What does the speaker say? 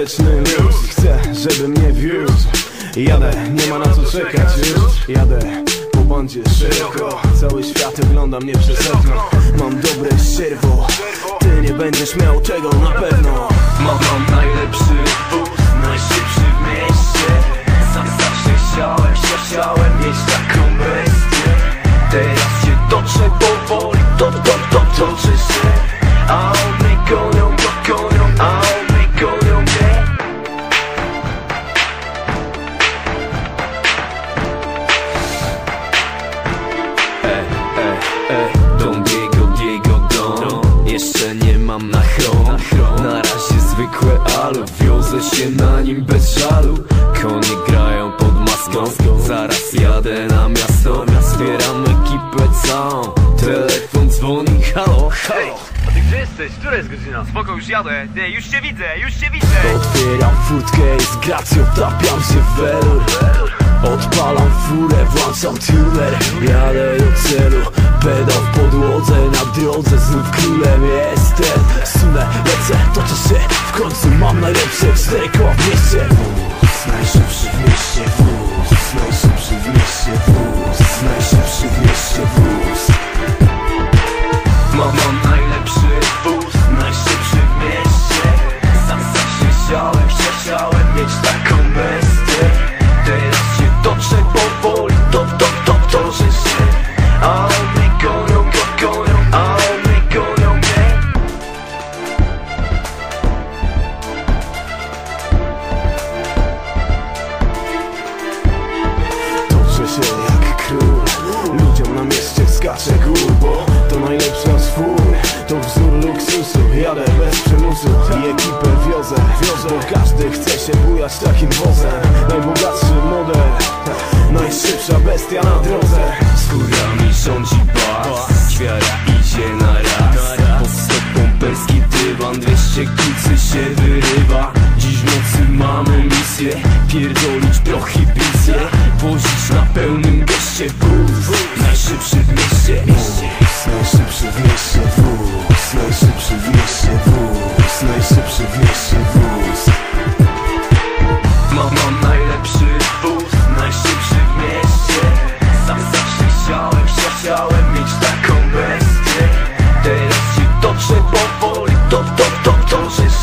luz. Chcę, żeby mnie wiózł. Jadę, nie ma na co czekać już. Jadę po bandzie szeroko Cały świat ogląda mnie przez okno. Mam dobre sierwo Ty nie będziesz miał tego na pewno. Mam, mam ej, Don Diego, Diego Don Jeszcze nie mam na chron Na razie zwykłe alu Wiozę się na nim bez żalu Konie grają pod maską Zaraz jadę na miasto Zbieram ekipę całą Telefon dzwoni, halo, halo A ty gdzie jesteś? Która jest godzina? Spoko, już jadę. Nie, już cię widzę, już cię widzę. Otwieram furtkę i z gracją tapiam się w welur Odpalam furę, włączam tuner Jadę do celu, pedał w podłodze Na drodze znów królem jestem. Sunę, lecę, toczę się W końcu mam najlepsze cztery przymusu I ekipę wiozę Bo każdy chce się bujać takim wozem. Najbogatszy model Najszybsza bestia na drodze. Skórami rządzi bas Ćwiara idzie na raz. Pod stopą perski dywan 200 kucy się wyrywa. Dziś nocy mamy misję Pierdolić prohibicję Wozić na pełnym geście Najszybszy w Entonces